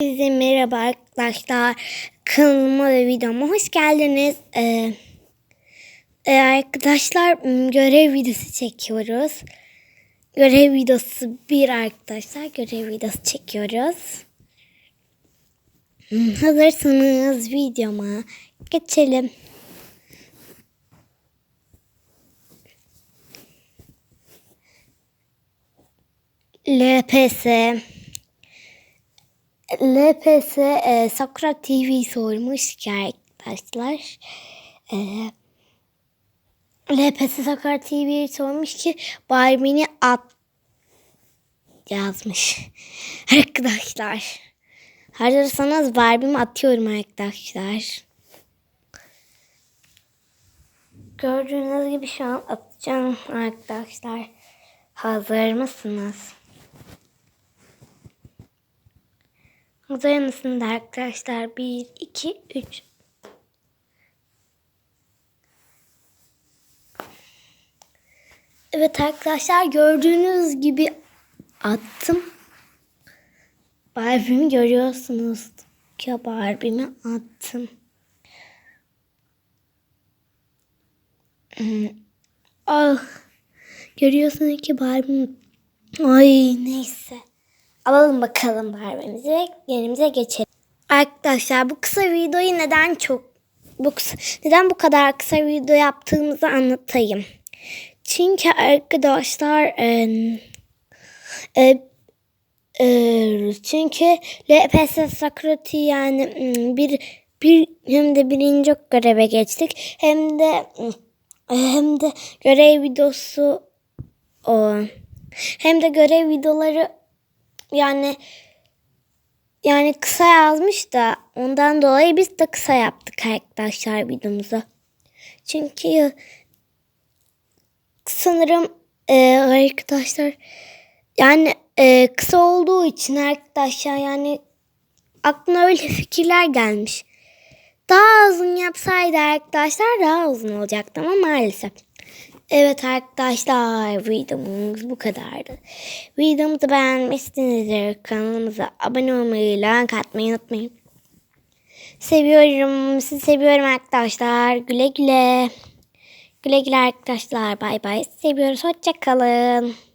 Herkese merhaba arkadaşlar. Kanalıma ve videoma hoş geldiniz. Ee, e, arkadaşlar görev videosu çekiyoruz. Görev videosu bir arkadaşlar. Görev videosu çekiyoruz. Hazırsanız videoma geçelim. LPS LPS e, Sakura TV sormuş ki arkadaşlar. E, LPS Sakura TV sormuş ki Barbie'ni at yazmış. arkadaşlar. Hazırsanız Barbie'mi atıyorum arkadaşlar. Gördüğünüz gibi şu an atacağım arkadaşlar. Hazır mısınız? Mısınız arkadaşlar? 1, 2, 3. Evet arkadaşlar gördüğünüz gibi attım. Barbie'mi görüyorsunuz. Ya Barbie'mi attım. Hmm. Ah. Görüyorsunuz ki Barbie'mi. Ay neyse. Alalım bakalım Barbie'mizi ve yerimize geçelim. Arkadaşlar bu kısa videoyu neden çok bu kısa, neden bu kadar kısa video yaptığımızı anlatayım. Çünkü arkadaşlar e, e, e, çünkü LPS Sakurati yani mm, bir bir hem de birinci göreve geçtik hem de mm, hem de görev videosu o hem de görev videoları yani yani kısa yazmış da ondan dolayı biz de kısa yaptık arkadaşlar videomuzu. Çünkü sanırım e, arkadaşlar yani e, kısa olduğu için arkadaşlar yani aklına öyle fikirler gelmiş. Daha uzun yapsaydı arkadaşlar daha uzun olacaktı ama maalesef. Evet arkadaşlar videomuz bu kadardı. Videomuzu beğenmişsinizdir. Kanalımıza abone olmayı, like atmayı unutmayın. Seviyorum. Sizi seviyorum arkadaşlar. Güle güle. Güle güle arkadaşlar. Bay bay. Seviyoruz. Hoşçakalın.